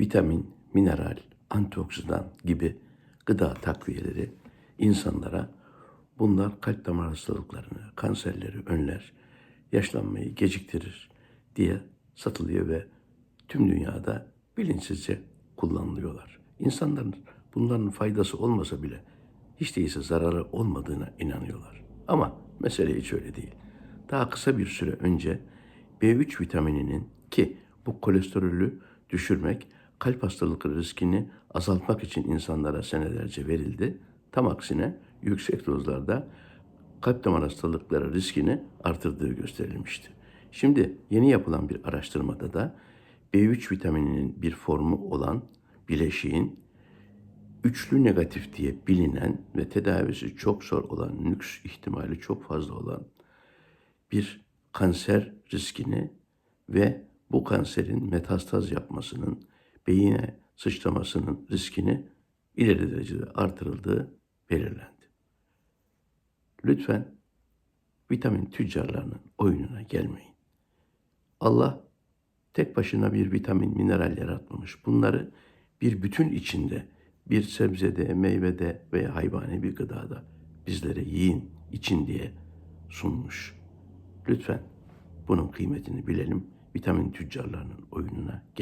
vitamin, mineral, antioksidan gibi gıda takviyeleri insanlara bunlar kalp damar hastalıklarını, kanserleri önler, yaşlanmayı geciktirir diye satılıyor ve tüm dünyada bilinçsizce kullanılıyorlar. İnsanların bunların faydası olmasa bile hiç değilse zararı olmadığına inanıyorlar. Ama mesele hiç öyle değil. Daha kısa bir süre önce B3 vitamininin ki bu kolesterolü düşürmek, kalp hastalıkları riskini azaltmak için insanlara senelerce verildi. Tam aksine yüksek dozlarda kalp damar hastalıkları riskini artırdığı gösterilmişti. Şimdi yeni yapılan bir araştırmada da B3 vitamininin bir formu olan bileşiğin üçlü negatif diye bilinen ve tedavisi çok zor olan, nüks ihtimali çok fazla olan bir kanser riskini ve bu kanserin metastaz yapmasının, beyine sıçramasının riskini ileri derecede artırıldığı belirlendi. Lütfen vitamin tüccarlarının oyununa gelmeyin. Allah tek başına bir vitamin, mineral yaratmamış. Bunları bir bütün içinde, bir sebzede, meyvede veya hayvani bir gıdada bizlere yiyin, için diye sunmuş. Lütfen bunun kıymetini bilelim. Vitamin tüccarlarının oyununa gel.